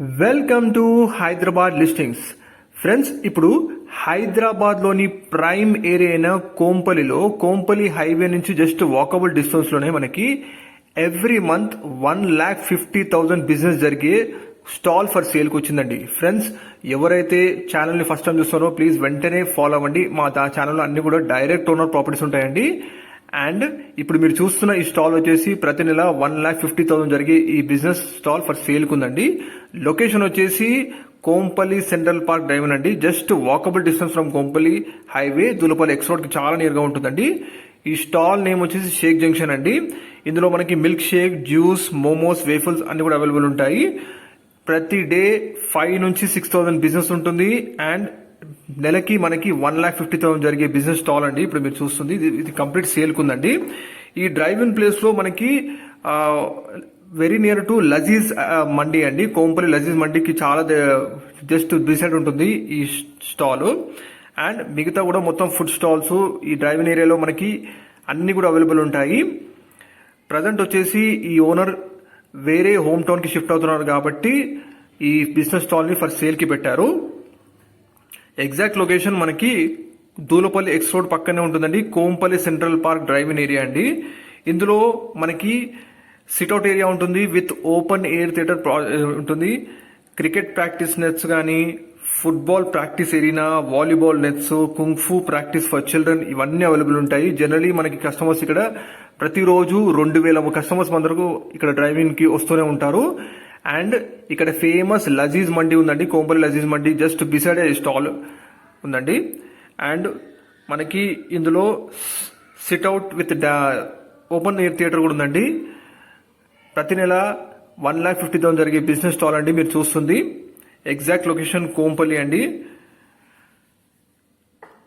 Welcome to Hyderabad listings friends ఇప్పుడు హైదరాబాద్లోని prime area అయిన కోంపల్లిలో కోంపల్లి హైవే నుంచి జస్ట్ వాకబుల్ డిస్టెన్స్లోనే మనకి every month one lakh fifty thousand business జరిగే స్టాల్ ఫర్ సేల్కి వచ్చిందండి. ఫ్రెండ్స్ ఎవరైతే ఛానల్ని ఫస్ట్ టైం చూస్తారో ప్లీజ్ వెంటనే ఫాలో అవ్వండి. మా ఛానల్లో అన్ని కూడా డైరెక్ట్ ఓనర్ ప్రాపర్టీస్ ఉంటాయండి. అండ్ ఇప్పుడు మీరు చూస్తున్న ఈ స్టాల్ వచ్చేసి ప్రతి నెల వన్ ల్యాక్ ఫిఫ్టీ థౌసండ్ జరిగే ఈ బిజినెస్ స్టాల్ ఫర్ సేల్ ఉందండి లొకేషన్ వచ్చేసి కోంపల్లి సెంట్రల్ పార్క్ డ్రైవ్ అండి. Just walkable distance from Kompally highway Dulapally X రోడ్కి చాలా నియర్గా ఉంటుందండి. ఈ స్టాల్ నేమ్ వచ్చేసి షేక్ జంక్షన్ అండి. ఇందులో మనకి milk shake juice momos waffles అన్ని కూడా అవైలబుల్ ఉంటాయి. ప్రతి డే ఫైవ్ నుంచి సిక్స్ థౌసండ్ బిజినెస్ ఉంటుంది. అండ్ నెలకి మనకి వన్ ల్యాక్ ఫిఫ్టీ థౌసండ్ జరిగే బిజినెస్ స్టాల్ అండి. ఇప్పుడు మీరు చూస్తుంది ఇది ఇది కంప్లీట్ సేల్ కుందండి ఈ డ్రైవ్ ఇన్ ప్లేస్లో మనకి very near to Laziz Mandi అండి. కోంపల్లి లజీజ్ మండీకి చాలా జస్ట్ బిసైడ్ ఉంటుంది ఈ స్టాల్. అండ్ మిగతా కూడా మొత్తం ఫుడ్ స్టాల్స్ ఈ డ్రైవింగ్ ఏరియాలో మనకి అన్ని కూడా అవైలబుల్ ఉంటాయి. ప్రజెంట్ వచ్చేసి ఈ ఓనర్ వేరే హోమ్ టౌన్కి షిఫ్ట్ అవుతున్నారు కాబట్టి ఈ బిజినెస్ స్టాల్ని ఫర్ సేల్కి పెట్టారు. ఎగ్జాక్ట్ లొకేషన్ మనకి దూలపల్లి ఎక్స్ రోడ్ పక్కనే ఉంటుందండి. Kompally central park driving area అండి. ఇందులో మనకి సిట్అవుట్ ఏరియా ఉంటుంది విత్ ఓపెన్ ఎయిర్ థియేటర్ ఉంటుంది. క్రికెట్ ప్రాక్టీస్ నెట్స్ కానీ football practice arena volleyball nets kung fu practice for children ఇవన్నీ అవైలబుల్ ఉంటాయి. జనరలీ మనకి కస్టమర్స్ ఇక్కడ ప్రతిరోజు రెండు వేల కస్టమర్స్ అందరకు ఇక్కడ డ్రైవింగ్కి వస్తూనే ఉంటారు. అండ్ ఇక్కడ ఫేమస్ లజీజ్ మండి ఉందండి Kompally Laziz Mandi just beside stall ఉందండి. అండ్ మనకి ఇందులో sit out with open air theatre కూడా ఉందండి. ప్రతి నెల వన్ ల్యాక్ ఫిఫ్టీ థౌసండ్ జరిగే బిజినెస్ స్టాల్ అండి మీరు చూస్తుంది. ఎగ్జాక్ట్ లొకేషన్ కోంపల్లి అండి.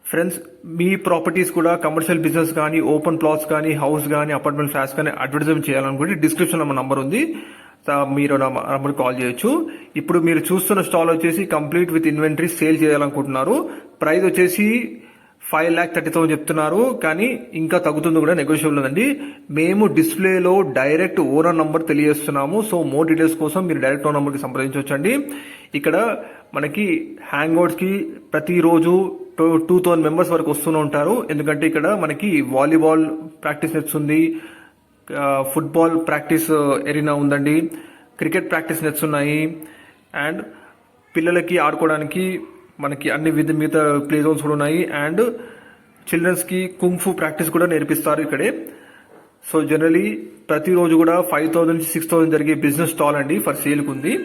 ఫ్రెండ్స్ మీ ప్రాపర్టీస్ కూడా కమర్షియల్ బిజినెస్ కానీ ఓపెన్ ప్లాట్స్ కానీ హౌస్ కానీ అపార్ట్మెంట్ ఫ్లాట్స్ కానీ అడ్వర్టైజ్మెంట్ చేయాలనుకుంటే డిస్క్రిప్షన్ మా నంబర్ ఉంది. మీరు నా నంబర్ కాల్ చేయొచ్చు. ఇప్పుడు మీరు చూస్తున్న స్టాల్ వచ్చేసి కంప్లీట్ విత్ ఇన్వెంటరీ సేల్ చేయాలనుకుంటున్నారు. ప్రైస్ వచ్చేసి ఫైవ్ ల్యాక్ థర్టీ థౌసండ్ చెప్తున్నారు. కానీ ఇంకా తగ్గుతుంది కూడా నెగోషియబుల్ ఉందండి. మేము డిస్ప్లేలో డైరెక్ట్ ఓనర్ నంబర్ తెలియజేస్తున్నాము. సో మోర్ డీటెయిల్స్ కోసం మీరు డైరెక్ట్ ఓనర్ నంబర్కి సంప్రదించవచ్చండి. ఇక్కడ మనకి హ్యాంగ్ ప్రతిరోజు టూ థౌసండ్ మెంబర్స్ వరకు వస్తూనే ఉంటారు. ఎందుకంటే ఇక్కడ మనకి volleyball practice nets football practice arena ఉందండి. క్రికెట్ ప్రాక్టీస్ నెట్స్ ఉన్నాయి. అండ్ పిల్లలకి ఆడుకోవడానికి మనకి అన్ని విధ మిగతా ప్లే జోన్స్ కూడా ఉన్నాయి. అండ్ చిల్డ్రన్స్కి కుంఫు ప్రాక్టీస్ కూడా నేర్పిస్తారు ఇక్కడే. సో జనరలీ ప్రతిరోజు కూడా ఫైవ్ థౌసండ్ నుంచి సిక్స్ థౌసండ్ జరిగే బిజినెస్ స్టాల్ అండి. ఫర్ సేల్కి ఉంది